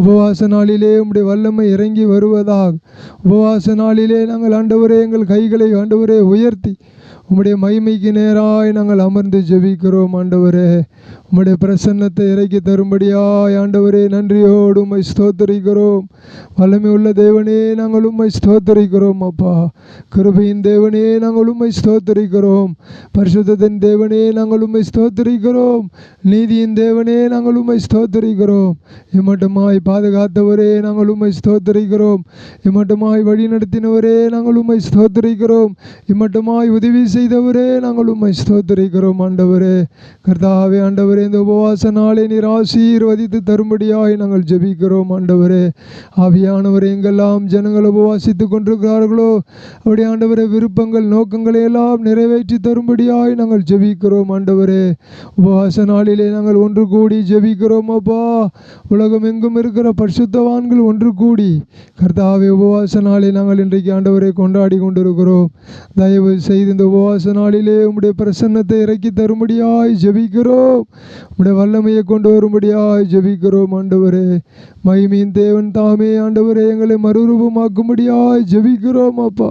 உபவாச நாளிலே உம்முடைய வல்லமை இறங்கி வருவதாக. உபவாச நாளிலே நாங்கள் ஆண்டவரே எங்கள் கைகளை ஆண்டவரே உயர்த்தி உம்முடைய மகிமைக்கு நேராய் நாங்கள் அமர்ந்து ஜெபிக்கிறோம் ஆண்டவரே. உம்முடைய பிரசன்னத்தை இறக்கி தரும்படியாய் ஆண்டவரே நன்றியோடு உம்மை ஸ்தோத்தரிக்கிறோம். வல்லமை உள்ள தேவனே நாங்கள் உம்மை ஸ்தோத்தரிக்கிறோம் அப்பா. கிருபையின் தேவனே நாங்கள் உம்மை ஸ்தோத்தரிக்கிறோம். பரிசுத்தத்தின் தேவனே நாங்கள் உம்மை ஸ்தோத்தரிக்கிறோம். நீதியின் தேவனே நாங்கள் உம்மை ஸ்தோத்தரிக்கிறோம். இம்மட்டுமாய் பாதுகாத்தவரே நாங்கள் உம்மை ஸ்தோத்தரிக்கிறோம். இம்மட்டுமாய் வழி நடத்தினவரே நாங்கள் உம்மை ஸ்தோத்தரிக்கிறோம். இம்மட்டுமாய் உதவி செய்தவரே நாங்கள் உண்மை ஸ்தோத்தரிக்கிறோம் ஆண்டவரே. கர்த்தாவே ஆண்டவரே இந்த உபவாச நாளை நீர் ஆசீர்வதித்து தரும்படியாய் நாங்கள் ஜெபிக்கிறோம் ஆண்டவரே. ஆவியானவரை எங்கெல்லாம் ஜனங்கள் உபவாசித்துக் கொண்டிருக்கிறார்களோ அவருடைய ஆண்டவரே விருப்பங்கள் நோக்கங்களை எல்லாம் நிறைவேற்றி தரும்படியாய் நாங்கள் ஜெபிக்கிறோம் ஆண்டவரே. உபவாச நாளிலே நாங்கள் ஒன்று கூடி ஜெபிக்கிறோம் அப்பா. உலகம் எங்கும் இருக்கிற பரிசுத்தவான்கள் ஒன்று கூடி. கர்த்தாவே உபவாச நாளை நாங்கள் இன்றைக்கு ஆண்டவரை கொண்டாடி கொண்டிருக்கிறோம். தயவு செய்து இந்த உபவாச நாளிலே உம்முடைய பிரசன்னத்தை இறக்கி தரும்படியாய் ஜபிக்கிறோம். உம்முடைய வல்லமையை கொண்டு வரும்படியாய் ஜபிக்கிறோம் ஆண்டவரே. மகிமையின் தேவன் தாமே ஆண்டவரே எங்களை மறுரூபமாக்கும்படியாய் ஜபிக்கிறோம் அப்பா.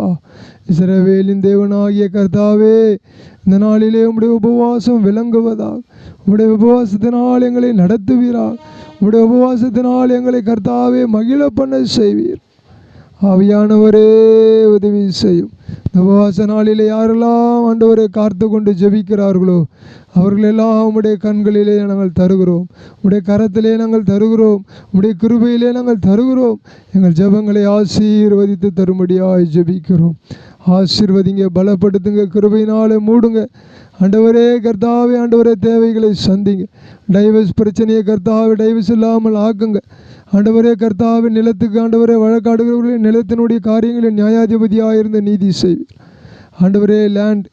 இஸ்ரவேலின் தேவனாகிய கர்த்தாவே இந்த நாளிலே உம்முடைய உபவாசம் விளங்குவதாக உம்முடைய உபவாசத்தினால் எங்களை நடத்துவீராக உம்முடைய உபவாசத்தினால் எங்களை கர்த்தாவே மகிழ பண்ண செய்வீர். ஆவியானவரே உதவி செய்யும். இந்த உபவாச நாளில் யாரெல்லாம் ஆண்டவரை காத்து கொண்டு ஜெபிக்கிறார்களோ அவர்களெல்லாம் உம்முடைய கண்களிலே நாங்கள் தருகிறோம். உடைய கரத்திலே நாங்கள் தருகிறோம். உடைய கிருபையிலே நாங்கள் தருகிறோம். எங்கள் ஜெபங்களை ஆசீர்வதித்து தரும்படியாய் ஜெபிக்கிறோம். ஆசீர்வதிங்க பலப்படுத்துங்க கிருபையினாலே மூடுங்க. ஆண்டவரே கர்த்தாவே ஆண்டவரே தேவைகளை சந்திங்க. டைவர்ஸ் பிரச்சனையை கர்த்தாவே டைவர்ஸ் இல்லாமல் ஆக்குங்க. ஆண்டவரே கர்த்தாவின் நிலத்துக்கு ஆண்டவரே வழக்காடுகிறவர்களின் நிலத்தினுடைய காரியங்களில் நியாயாதிபதியாக இருந்த நீதி செய்வீர் ஆண்டவரே லேண்ட்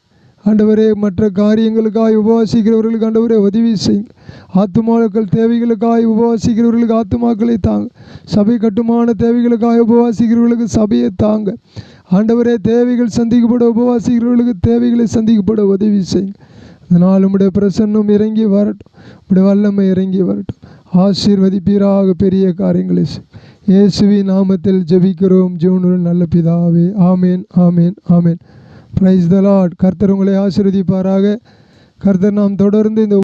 ஆண்டவரே மற்ற காரியங்களுக்காய் உபவாசிக்கிறவர்களுக்கு ஆண்டவரே உதவி செய்யுங்க ஆத்துமாக்கள் தேவைகளுக்காய் உபவாசிக்கிறவர்களுக்கு ஆத்துமாக்களை தாங்க. சபை கட்டுமான தேவைகளுக்காய் உபவாசிக்கிறவர்களுக்கு சபையை தாங்க. ஆண்டவரே தேவைகள் சந்திக்கப்பட உபவாசிக்கிறவர்களுக்கு தேவைகளை சந்திக்கப்பட உதவி செய்யுங்க அதனால் உம்முடைய பிரசன்னம் இறங்கி வரட்டும். உடைய வல்லமை இறங்கி வரட்டும். ஆசீர்வதிப்பீராக பெரிய காரியங்களை இயேசுவி நாமத்தில் ஜெபிக்கிறோம். ஜீவனுடன் நல்ல பிதாவே. ஆமேன் ஆமேன் ஆமேன். பிரைஸ் த லார்ட் கர்த்தர் உங்களை ஆசீர்வதிப்பாராக. கர்த்தர் நாம் தொடர்ந்து இந்த